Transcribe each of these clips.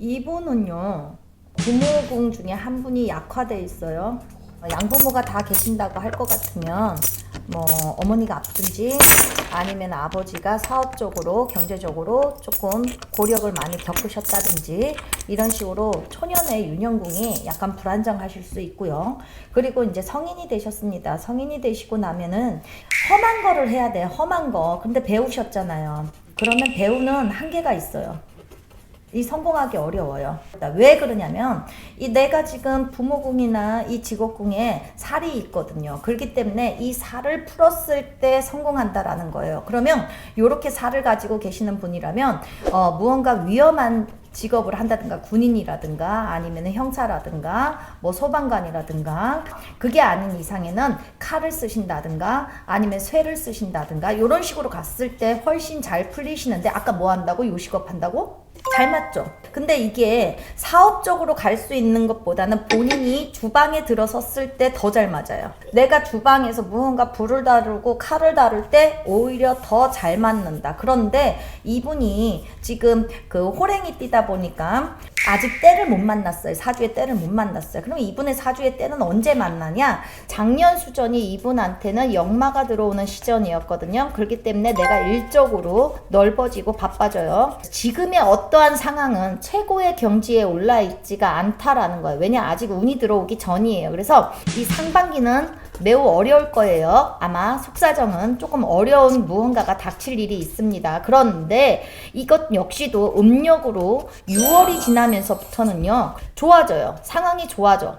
이분은요 부모궁 중에 한 분이 약화돼 있어요. 어, 양부모가 다 계신다고 할 것 같으면 뭐 어머니가 아프든지 아니면 아버지가 사업적으로 경제적으로 조금 고력을 많이 겪으셨다든지 이런 식으로 초년의 윤영궁이 약간 불안정하실 수 있고요. 그리고 이제 성인이 되셨습니다. 성인이 되시고 나면은 험한 거를 해야 돼요. 험한 거. 근데 배우셨잖아요. 그러면 배우는 한계가 있어요. 이 성공하기 어려워요. 왜 그러냐면 이 내가 지금 부모궁이나 이 직업궁에 살이 있거든요. 그렇기 때문에 이 살을 풀었을 때 성공한다라는 거예요. 그러면 이렇게 살을 가지고 계시는 분이라면 어, 무언가 위험한 직업을 한다든가 군인이라든가 아니면 형사라든가 뭐 소방관이라든가 그게 아닌 이상에는 칼을 쓰신다든가 아니면 쇠를 쓰신다든가 이런 식으로 갔을 때 훨씬 잘 풀리시는데 아까 뭐 한다고 요식업 한다고 잘 맞죠. 근데 이게 사업적으로 갈 수 있는 것보다는 본인이 주방에 들어섰을 때 더 잘 맞아요. 내가 주방에서 무언가 불을 다루고 칼을 다룰 때 오히려 더 잘 맞는다. 그런데 이분이 지금 그 호랭이 뛰다 보니까 아직 때를 못 만났어요. 사주의 때를 못 만났어요. 그럼 이분의 사주의 때는 언제 만나냐? 작년 수전이 이분한테는 역마가 들어오는 시전이었거든요. 그렇기 때문에 내가 일적으로 넓어지고 바빠져요. 지금의 어떠한 상황은 최고의 경지에 올라 있지가 않다라는 거예요. 왜냐 아직 운이 들어오기 전이에요. 그래서 이 상반기는 매우 어려울 거예요. 아마 속사정은 조금 어려운 무언가가 닥칠 일이 있습니다. 그런데 이것 역시도 음력으로 6월이 지나면서부터는요, 좋아져요. 상황이 좋아져.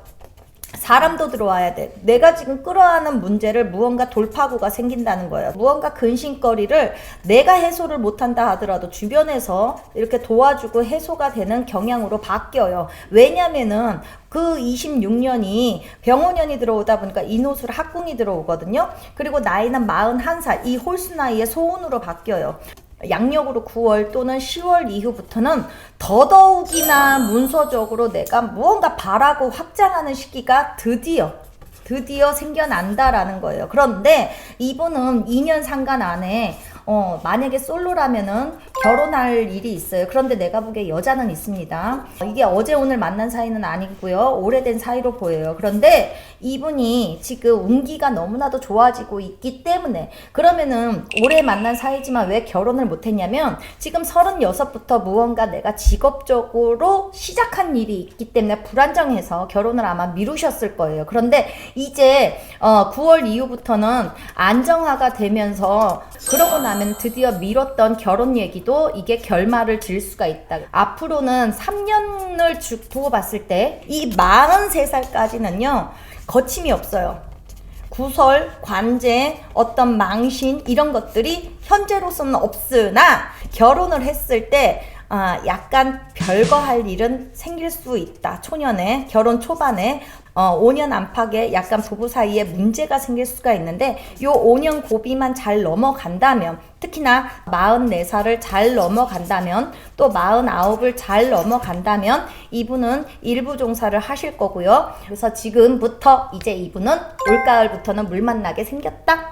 사람도 들어와야 돼. 내가 지금 끌어안은 문제를 무언가 돌파구가 생긴다는 거예요. 무언가 근심거리를 내가 해소를 못한다 하더라도 주변에서 이렇게 도와주고 해소가 되는 경향으로 바뀌어요. 왜냐면은 그 26년이 병원년이 들어오다 보니까 인호술 학궁이 들어오거든요. 그리고 나이는 41살, 이 홀수 나이에 소운으로 바뀌어요. 양력으로 9월 또는 10월 이후부터는 더더욱이나 문서적으로 내가 무언가 바라고 확장하는 시기가 드디어 드디어 생겨난다라는 거예요. 그런데 이분은 2년 상간 안에 어, 만약에 솔로라면은 결혼할 일이 있어요. 그런데 내가 보기에 여자는 있습니다. 이게 어제 오늘 만난 사이는 아니고요. 오래된 사이로 보여요. 그런데 이분이 지금 운기가 너무나도 좋아지고 있기 때문에 그러면은 올해 만난 사이지만 왜 결혼을 못했냐면 지금 36부터 무언가 내가 직업적으로 시작한 일이 있기 때문에 불안정해서 결혼을 아마 미루셨을 거예요. 그런데 이제 어, 9월 이후부터는 안정화가 되면서 그러고 나면 드디어 미뤘던 결혼 얘기 도 이게 결말을 질 수가 있다. 앞으로는 3년을 쭉 두고 봤을 때 이 43살까지는요. 거침이 없어요. 구설, 관제, 어떤 망신 이런 것들이 현재로서는 없으나 결혼을 했을 때 아, 약간 별거 할 일은 생길 수 있다. 초년에 결혼 초반에 어, 5년 안팎에 약간 부부 사이에 문제가 생길 수가 있는데 요 5년 고비만 잘 넘어간다면 특히나 44살을 잘 넘어간다면 또 49을 잘 넘어간다면 이분은 일부 종사를 하실 거고요. 그래서 지금부터 이제 이분은 올가을부터는 물 만나게 생겼다.